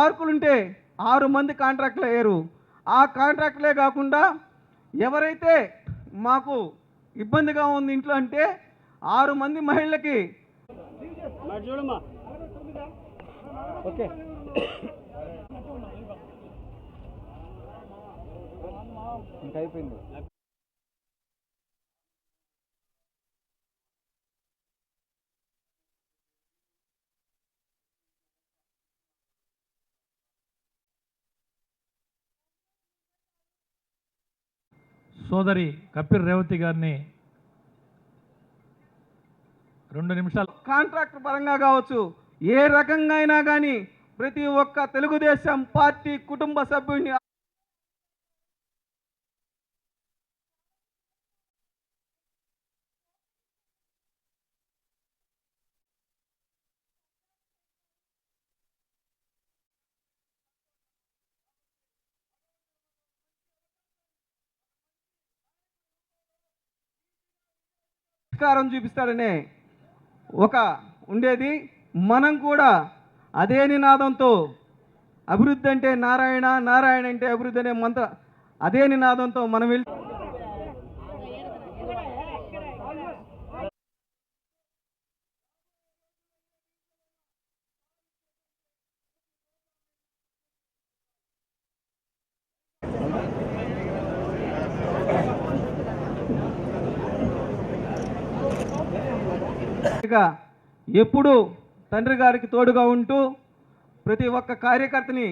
పార్కులుంటే ఆరు మంది కాంట్రాక్ట్లు అయ్యారు. ఆ కాంట్రాక్టులే కాకుండా ఎవరైతే మాకు ఇబ్బందిగా ఉంది ఇంట్లో అంటే ఆరు మంది మహిళలకి ఓకే. ఇంకా అయిపోయింది. సోదరి కపిల్ రేవతి గారిని రెండు నిమిషాలు. కాంట్రాక్ట్ పరంగా కావచ్చు ఏ రకంగా అయినా కానీ ప్రతి ఒక్క తెలుగుదేశం పార్టీ కుటుంబ సభ్యుడిని పరిష్కారం చూపిస్తాడనే ఒక ఉండేది. మనం కూడా అదే నినాదంతో అభివృద్ధి అంటే నారాయణ నారాయణ అంటే అభివృద్ధి అనే మంత్ర అదే నినాదంతో మనం వెళ్ళి ఇక ఎప్పుడు తండ్రి గారికి తోడుగా ఉంటూ ప్రతి ఒక్క కార్యకర్తని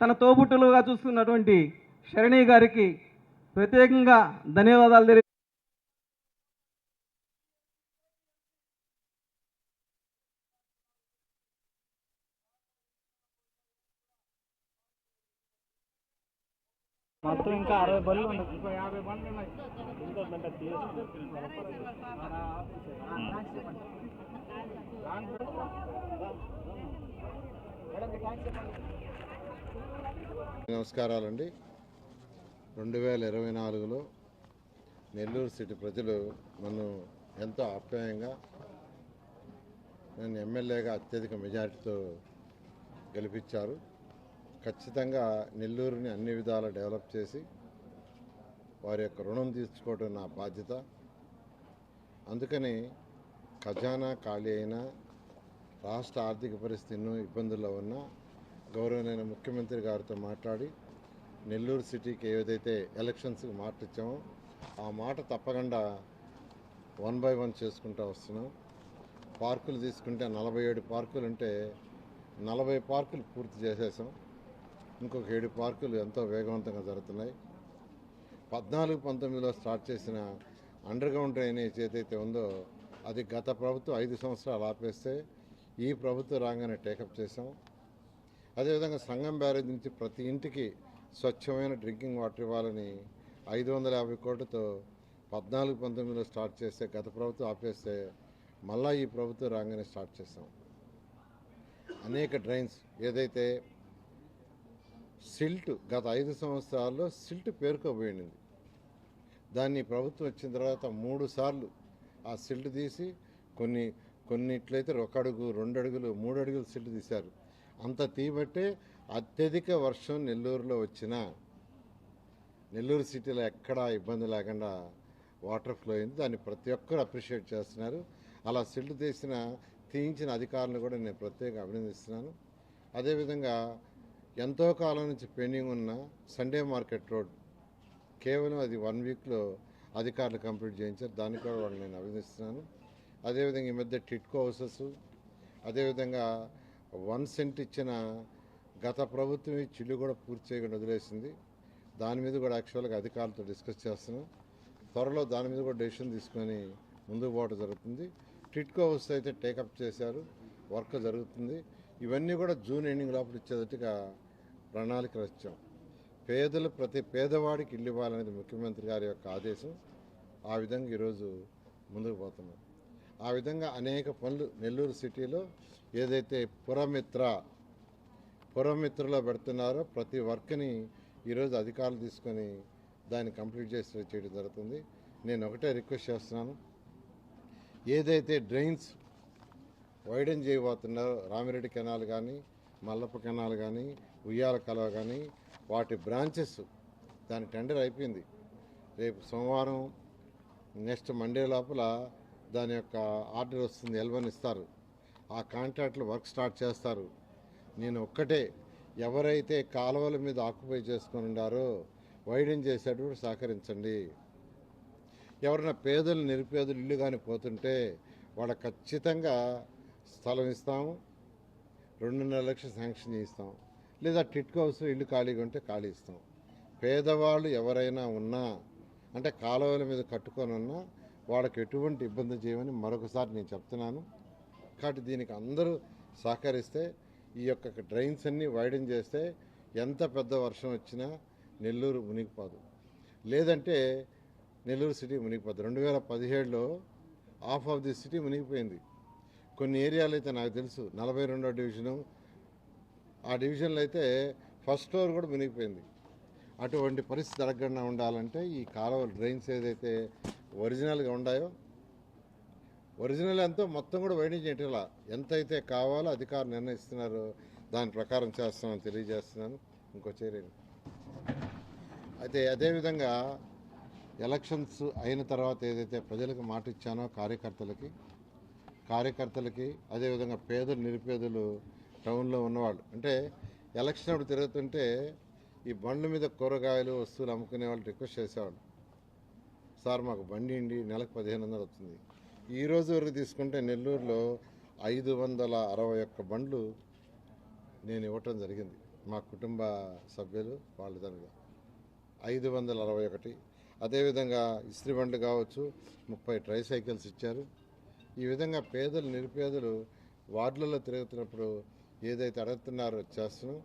తన తోబుట్టులుగా చూస్తున్నటువంటి శరణి గారికి ప్రత్యేకంగా ధన్యవాదాలు మొత్తం ఇంకా అరవై బండ్లు ఉన్నాయి. ఇంకో యాభై బండ్లు ఉన్నాయి. ఇంకో బండి నమస్కారాలండి. రెండు వేల ఇరవై నాలుగులో నెల్లూరు సిటీ ప్రజలు నన్ను ఎంతో ఆప్యాయంగా నన్ను ఎమ్మెల్యేగా అత్యధిక మెజారిటీతో గెలిపించారు. ఖచ్చితంగా నెల్లూరుని అన్ని విధాలా డెవలప్ చేసి వారి యొక్క రుణం తీర్చుకోవడం నా బాధ్యత. అందుకని ఖజానా ఖాళీ అయినా రాష్ట్ర ఆర్థిక పరిస్థితి ఎన్నో ఇబ్బందుల్లో ఉన్నా గౌరవనైన ముఖ్యమంత్రి గారితో మాట్లాడి నెల్లూరు సిటీకి ఏదైతే ఎలక్షన్స్కి మాట ఇచ్చామో ఆ మాట తప్పకుండా వన్ బై వన్ చేసుకుంటూ వస్తున్నాం. పార్కులు తీసుకుంటే నలభై ఏడు పార్కులు ఉంటే నలభై పార్కులు పూర్తి చేసేసాం. ఇంకొక ఏడు పార్కులు ఎంతో వేగవంతంగా జరుగుతున్నాయి. పద్నాలుగు పంతొమ్మిదిలో స్టార్ట్ చేసిన అండర్ గ్రౌండ్ డ్రైనేజ్ ఏదైతే ఉందో అది గత ప్రభుత్వం ఐదు సంవత్సరాలు ఆపేస్తే ఈ ప్రభుత్వం రాగానే టేకప్ చేసాం అదేవిధంగా సంగం బ్యారేజ్ నుంచి ప్రతి ఇంటికి స్వచ్ఛమైన డ్రింకింగ్ వాటర్ ఇవ్వాలని ఐదు వందల యాభై కోట్లతో పద్నాలుగు పంతొమ్మిదిలో స్టార్ట్ చేస్తే గత ప్రభుత్వం ఆపేస్తే మళ్ళా ఈ ప్రభుత్వం రాగానే స్టార్ట్ చేసాం అనేక డ్రైన్స్ ఏదైతే సిల్ట్ గత ఐదు సంవత్సరాల్లో సిల్ట్ పేరుకోబోయింది. దాన్ని ప్రభుత్వం వచ్చిన తర్వాత మూడు సార్లు ఆ సిల్ట్ తీసి కొన్ని కొన్నిట్లయితే ఒక అడుగు రెండు అడుగులు మూడు అడుగులు సిల్ట్ తీశారు. అంత తీయబట్టే అత్యధిక వర్షం నెల్లూరులో వచ్చిన నెల్లూరు సిటీలో ఎక్కడా ఇబ్బంది లేకుండా వాటర్ ఫ్లో అయింది. దాన్ని ప్రతి ఒక్కరు అప్రిషియేట్ చేస్తున్నారు. అలా సిల్ట్ తీసిన తీయించిన అధికారులను కూడా నేను ప్రత్యేకంగా అభినందిస్తున్నాను. అదేవిధంగా ఎంతో కాలం నుంచి పెండింగ్ ఉన్న సండే మార్కెట్ రోడ్ కేవలం అది వన్ వీక్లో అధికారులు కంప్లీట్ చేయించారు. దానికి కూడా వాళ్ళు నేను అభినందిస్తున్నాను. అదేవిధంగా ఈ మధ్య టిట్కో హౌసెస్ అదేవిధంగా వన్ సెంట్ ఇచ్చిన గత ప్రభుత్వం ఈ చిల్లు కూడా పూర్తి చేయకుండా వదిలేసింది. దాని మీద కూడా యాక్చువల్గా అధికారులతో డిస్కస్ చేస్తున్నాం. త్వరలో దాని మీద కూడా డెసిషన్ తీసుకొని ముందుకు పోవడం జరుగుతుంది. టిట్కో హౌస్ అయితే టేకప్ చేశారు. వర్క్ జరుగుతుంది. ఇవన్నీ కూడా జూన్ ఎండింగ్ లోపల ఇచ్చేటట్టుగా ప్రణాళిక రచించాం. పేదలు ప్రతి పేదవాడికి ఇల్లు ఇవ్వాలనేది ముఖ్యమంత్రి గారి యొక్క ఆదేశం. ఆ విధంగా ఈరోజు ముందుకు పోతున్నాం. ఆ విధంగా అనేక పనులు నెల్లూరు సిటీలో ఏదైతే పురమిత్ర పురమిత్రలో పెడుతున్నారో ప్రతి వర్క్ని ఈరోజు అధికారులు తీసుకొని దాన్ని కంప్లీట్ చేసి చేయడం జరుగుతుంది. నేను ఒకటే రిక్వెస్ట్ చేస్తున్నాను. ఏదైతే డ్రైన్స్ వైడన్ చేయబోతున్నారో రామిరెడ్డి కెనాల్ కానీ మల్లప్ప కెనాల్ కానీ ఉయ్యాల కలవ కానీ వాటి బ్రాంచెస్ దాని టెండర్ అయిపోయింది. రేపు సోమవారం నెక్స్ట్ మండే లోపల దాని యొక్క ఆర్డర్ వస్తుంది ఎల్వన్ ఇస్తారు. ఆ కాంట్రాక్ట్లో వర్క్ స్టార్ట్ చేస్తారు. నేను ఒక్కటే ఎవరైతే కాలువల మీద ఆక్యుపై చేసుకొని ఉండారో వైడెన్ చేసేటప్పుడు సహకరించండి. ఎవరైనా పేదలు నిరుపేదలు ఇల్లు కానీ పోతుంటే వాళ్ళ ఖచ్చితంగా స్థలం ఇస్తాము. రెండున్నర లక్షలు శాంక్షన్ చేయిస్తాం. లేదా టిట్ హౌస్ ఇల్లు ఖాళీగా ఉంటే ఖాళీ ఇస్తాం. పేదవాళ్ళు ఎవరైనా ఉన్నా అంటే కాలువల మీద కట్టుకొని ఉన్నా వాళ్ళకి ఎటువంటి ఇబ్బంది చేయమని మరొకసారి నేను చెప్తున్నాను. కాబట్టి దీనికి అందరూ సహకరిస్తే ఈ యొక్క డ్రైన్స్ అన్నీ వైడెన్ చేస్తే ఎంత పెద్ద వర్షం వచ్చినా నెల్లూరు మునిగిపోదు. లేదంటే నెల్లూరు సిటీ మునిగిపోదు. రెండు వేల పదిహేడులో హాఫ్ ఆఫ్ ది సిటీ మునిగిపోయింది. కొన్ని ఏరియాలు అయితే నాకు తెలుసు నలభై రెండో డివిజను. ఆ డివిజన్లో అయితే ఫస్ట్ ఫ్లోర్ కూడా మునిగిపోయింది. అటువంటి పరిస్థితి అడగకుండా ఉండాలంటే ఈ కాలువ డ్రైన్స్ ఏదైతే ఒరిజినల్గా ఉన్నాయో ఒరిజినల్ ఎంతో మొత్తం కూడా వైడింగ్ చేయటంలా. ఎంత అయితే కావాలో అధికారులు నిర్ణయిస్తున్నారు దాని ప్రకారం చేస్తున్నాను తెలియజేస్తున్నాను. ఇంకో చర్యని అయితే అదేవిధంగా ఎలక్షన్స్ అయిన తర్వాత ఏదైతే ప్రజలకు మాట ఇచ్చానో కార్యకర్తలకి కార్యకర్తలకి అదేవిధంగా పేదలు నిరుపేదలు టౌన్లో ఉన్నవాళ్ళు. అంటే ఎలక్షన్ అప్పుడు తిరుగుతుంటే ఈ బండ్ల మీద కూరగాయలు వస్తువులు అమ్ముకునే వాళ్ళు రిక్వెస్ట్ చేసేవాళ్ళు. సార్ మాకు బండి ఇండి నెలకు పదిహేను వందలు వస్తుంది. ఈ రోజు వరకు తీసుకుంటే నెల్లూరులో ఐదు వందల అరవై ఒక్క బండ్లు నేను ఇవ్వటం జరిగింది. మా కుటుంబ సభ్యులు వాళ్ళదనగా ఐదు వందల అరవై ఒకటి. అదేవిధంగా ఇస్త్రీ బండ్లు కావచ్చు ముప్పై ట్రై సైకిల్స్ ఇచ్చారు. ఈ విధంగా పేదలు నిరుపేదలు వార్డులలో తిరుగుతున్నప్పుడు ఏదైతే అడుగుతున్నారో చేస్తాను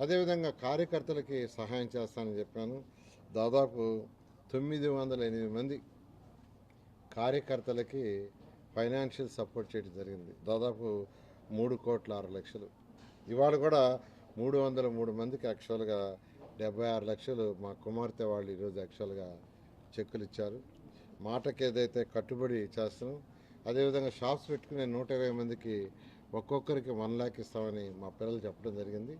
అదేవిధంగా కార్యకర్తలకి సహాయం చేస్తానని చెప్పాను. దాదాపు తొమ్మిది వందల ఎనిమిది మంది కార్యకర్తలకి ఫైనాన్షియల్ సపోర్ట్ చేయడం జరిగింది. దాదాపు మూడు కోట్ల ఆరు లక్షలు. ఇవాళ కూడా మూడు వందల మూడు మందికి యాక్చువల్గా డెబ్బై ఆరు లక్షలు మా కుమార్తె వాళ్ళు ఈరోజు యాక్చువల్గా చెక్కులు ఇచ్చారు. మాటకి ఏదైతే కట్టుబడి చేస్తున్నాం అదేవిధంగా షాప్స్ పెట్టుకునే నూట ఇరవై మందికి ఒక్కొక్కరికి వన్ ల్యాక్ ఇస్తామని మా పిల్లలు చెప్పడం జరిగింది.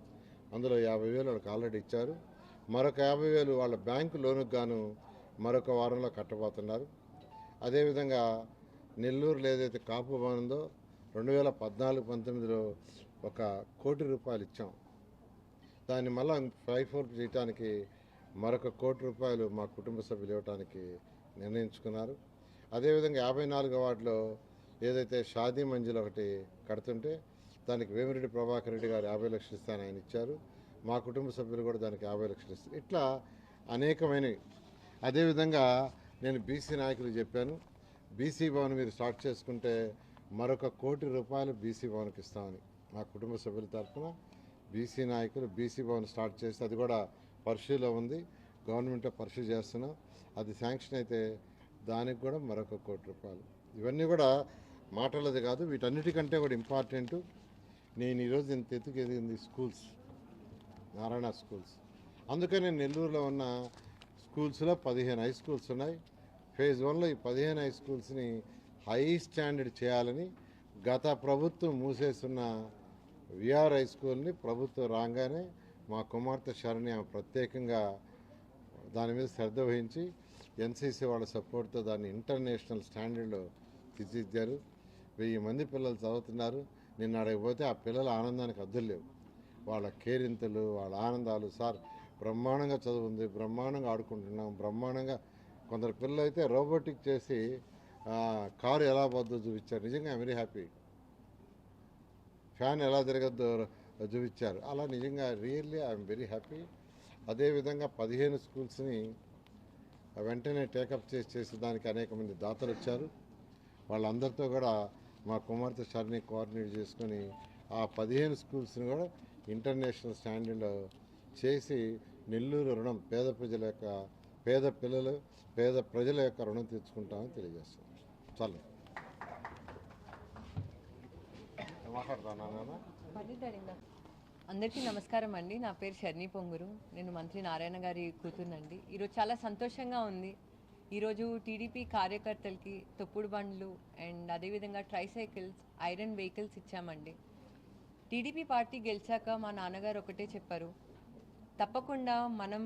అందులో యాభై వేలు వాళ్ళకి ఆల్రెడీ ఇచ్చారు. మరొక యాభై వేలు వాళ్ళ బ్యాంకు లోనుకు గాను మరొక వారంలో కట్టబోతున్నారు. అదేవిధంగా నెల్లూరులో ఏదైతే కాపు భవన్ ఉందో రెండు వేల పద్నాలుగు పంతొమ్మిదిలో ఒక కోటి రూపాయలు ఇచ్చాం. దాన్ని మళ్ళా ఫైవ్ ఫోర్ చేయటానికి మరొక కోటి రూపాయలు మా కుటుంబ సభ్యులు ఇవ్వటానికి నిర్ణయించుకున్నారు. అదేవిధంగా యాభై నాలుగో వార్డులో ఏదైతే షాదీ మంజిల్ ఒకటి కడుతుంటే దానికి వేమిరెడ్డి ప్రభాకర్ రెడ్డి గారు యాభై లక్షలు ఇస్తాను ఆయన ఇచ్చారు. మా కుటుంబ సభ్యులు కూడా దానికి యాభై లక్షలు ఇస్తారు. ఇట్లా అనేకమైనవి. అదేవిధంగా నేను బీసీ నాయకులు చెప్పాను. బీసీ భవన్ మీరు స్టార్ట్ చేసుకుంటే మరొక కోటి రూపాయలు బీసీ భవన్కి ఇస్తామని మా కుటుంబ సభ్యుల తరఫున బీసీ నాయకులు బీసీ భవన్ స్టార్ట్ చేస్తే అది కూడా పర్సూలో ఉంది. గవర్నమెంట్ పరిశీలి చేస్తున్నాం. అది శాంక్షన్ అయితే దానికి కూడా మరొక కోటి రూపాయలు. ఇవన్నీ కూడా మాటలది కాదు వీటన్నిటికంటే కూడా ఇంపార్టెంట్ నేను ఈరోజు ఇంత ఎత్తుకు ఎదిగింది స్కూల్స్ నారాయణ స్కూల్స్ అందుకని నెల్లూరులో ఉన్న స్కూల్స్లో పదిహేను హై స్కూల్స్ ఉన్నాయి. ఫేజ్ వన్లో ఈ పదిహేను హై స్కూల్స్ని హై స్టాండర్డ్ చేయాలని గత ప్రభుత్వం మూసేస్తున్న విఆర్ హై స్కూల్ని ప్రభుత్వం రాగానే మా కుమార్తె శరణి ఆమె ప్రత్యేకంగా దాని మీద శ్రద్ధ వహించి ఎన్సీసీ వాళ్ళ సపోర్ట్తో దాన్ని ఇంటర్నేషనల్ స్టాండర్డ్లో తీర్చిదిద్దారు వెయ్యి మంది పిల్లలు చదువుతున్నారు. నిన్న అడగపోతే ఆ పిల్లల ఆనందానికి అద్దులు లేవు. వాళ్ళ కేరింతలు వాళ్ళ ఆనందాలు సార్ బ్రహ్మాండంగా చదువుంది బ్రహ్మాండంగా ఆడుకుంటున్నాం బ్రహ్మాండంగా కొందరు పిల్లలు అయితే రోబోటిక్ చేసి కారు ఎలా పోద్దో చూపించారు. నిజంగా వెరీ హ్యాపీ ఫ్యాన్ ఎలా తిరగద్దో చూపించారు. అలా నిజంగా రియల్లీ ఐఎమ్ వెరీ హ్యాపీ అదేవిధంగా పదిహేను స్కూల్స్ని వెంటనే టేకప్ చేసి చేసి దానికి అనేక మంది దాతలు వచ్చారు. వాళ్ళందరితో కూడా మా కుమార్తె షర్ని కోఆర్డినేట్ చేసుకొని ఆ పదిహేను స్కూల్స్ని కూడా ఇంటర్నేషనల్ స్టాండర్డ్లో చేసి నెల్లూరు రుణం పేద ప్రజల యొక్క పేద పిల్లలు పేద ప్రజల యొక్క రుణం తీర్చుకుంటామని తెలియజేస్తాం చాలు మాట్లాడతానా నాన్న? అందరికీ నమస్కారం అండి. నా పేరు షర్ణి పొంగురు. నేను మంత్రి నారాయణ గారి కూతురునండి. ఈరోజు చాలా సంతోషంగా ఉంది. ఈరోజు టీడీపీ కార్యకర్తలకి తొప్పుడు బండ్లు అండ్ అదేవిధంగా ట్రైసైకిల్స్ ఐరన్ వెహికల్స్ ఇచ్చామండి. టీడీపీ పార్టీ గెలిచాక మా నాన్నగారు ఒకటే చెప్పారు. తప్పకుండా మనం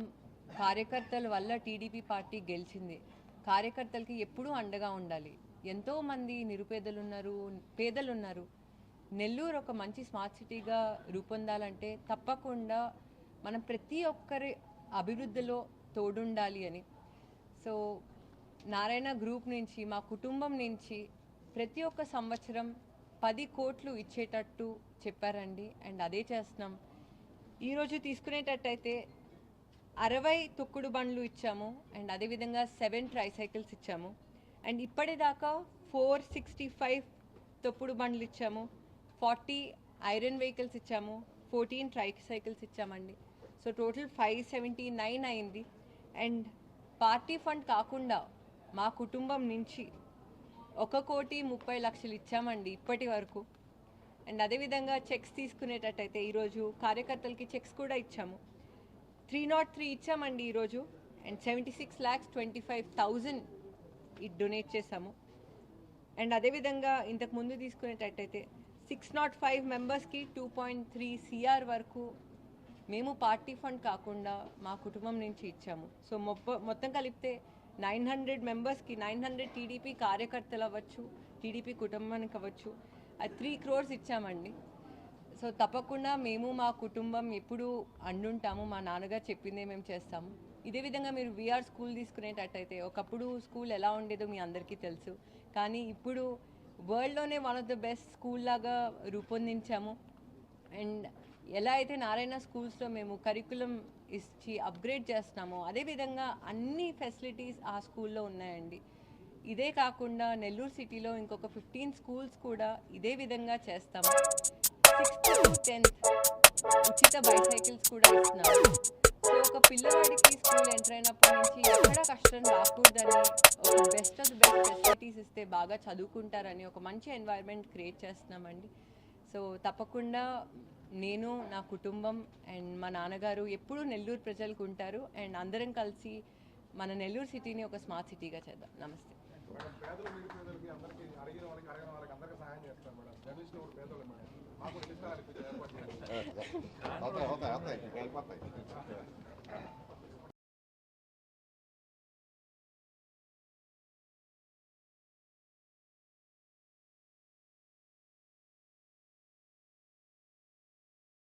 కార్యకర్తల వల్ల టీడీపీ పార్టీ గెలిచింది. కార్యకర్తలకి ఎప్పుడూ అండగా ఉండాలి. ఎంతోమంది నిరుపేదలు ఉన్నారు పేదలు ఉన్నారు నెల్లూరు ఒక మంచి స్మార్ట్ సిటీగా రూపొందాలంటే తప్పకుండా మనం ప్రతి ఒక్కరి అభివృద్ధిలో తోడుండాలి అని. సో నారాయణ గ్రూప్ నుంచి మా కుటుంబం నుంచి ప్రతి ఒక్క సంవత్సరం పది కోట్లు ఇచ్చేటట్టు చెప్పారండి. అండ్ అదే చేస్తున్నాం. ఈరోజు తీసుకునేటట్టయితే అరవై తొక్కుడు బండ్లు ఇచ్చాము. అండ్ అదేవిధంగా సెవెన్ ట్రైసైకిల్స్ ఇచ్చాము. అండ్ ఇప్పటిదాకా ఫోర్ సిక్స్టీ ఫైవ్ తొక్కుడు బండ్లు ఇచ్చాము. ఫార్టీ ఐరన్ వెహికల్స్ ఇచ్చాము ఫోర్టీన్ ట్రైసైకిల్స్ ఇచ్చామండి. So total five seventy nine అయింది. అండ్ పార్టీ ఫండ్ కాకుండా మా కుటుంబం నుంచి ఒక కోటి ముప్పై లక్షలు ఇచ్చామండి ఇప్పటి వరకు. అండ్ అదేవిధంగా చెక్స్ తీసుకునేటట్టయితే ఈరోజు కార్యకర్తలకి చెక్స్ కూడా ఇచ్చాము. త్రీ నాట్ త్రీ ఇచ్చామండి ఈరోజు. And seventy six lakhs twenty five thousand ఇది డొనేట్ చేశాము. అండ్ అదేవిధంగా ఇంతకు ముందు తీసుకునేటట్టయితే సిక్స్ నాట్ ఫైవ్ మెంబర్స్కి టూ పాయింట్ త్రీ సిఆర్ వరకు మేము పార్టీ ఫండ్ కాకుండా మా కుటుంబం నుంచి ఇచ్చాము. సో మొత్తం కలిపితే నైన్ హండ్రెడ్ మెంబర్స్కి నైన్ హండ్రెడ్ టీడీపీ కార్యకర్తలు అవ్వచ్చు టీడీపీ కుటుంబానికి అవ్వచ్చు. అది త్రీ క్రోర్స్ ఇచ్చామండి. సో తప్పకుండా మేము మా కుటుంబం ఎప్పుడు అండుంటాము. మా నాన్నగారు చెప్పిందే మేము చేస్తాము. ఇదే విధంగా మీరు వీఆర్ స్కూల్ తీసుకునేటట్టయితే ఒకప్పుడు స్కూల్ ఎలా ఉండేదో మీ అందరికీ తెలుసు. కానీ ఇప్పుడు వరల్డ్లోనే one of the best school లాగా రూపొందించాము. అండ్ ఎలా అయితే నారాయణ స్కూల్స్లో మేము కరికులం ఇచ్చి అప్గ్రేడ్ చేస్తున్నామో అదేవిధంగా అన్ని ఫెసిలిటీస్ ఆ స్కూల్లో ఉన్నాయండి. ఇదే కాకుండా నెల్లూరు సిటీలో ఇంకొక ఫిఫ్టీన్ స్కూల్స్ కూడా ఇదే విధంగా చేస్తాము. సిక్స్త్ టు టెన్త్ ఉచిత బైసైకిల్స్ కూడా ఇస్తున్నాము. సో ఒక పిల్లవాడికి స్కూల్ ఎంటర్ అయినప్పటి నుంచి ఎక్కడ కష్టం రాకూడదని ఒక బెస్ట్ ఆఫ్ బెస్ట్ ఫెసిలిటీస్ ఇస్తే బాగా చదువుకుంటారని ఒక మంచి ఎన్వైర్న్మెంట్ క్రియేట్ చేస్తున్నామండి. సో తప్పకుండా నేను నా కుటుంబం అండ్ మా నాన్నగారు ఎప్పుడూ నెల్లూరు ప్రజలకు ఉంటారు. అండ్ అందరం కలిసి మన నెల్లూరు సిటీని ఒక స్మార్ట్ సిటీగా చేద్దాం. నమస్తే. పేదలు నిరుపేదలకి అందరికీ అడిగిన వాళ్ళకి అడగిన వాళ్ళకి అందరికీ సహాయం చేస్తారు మేడం. జర్నలిస్ట్ పేదలు మేడం. 好歹，好 câu hỏi này.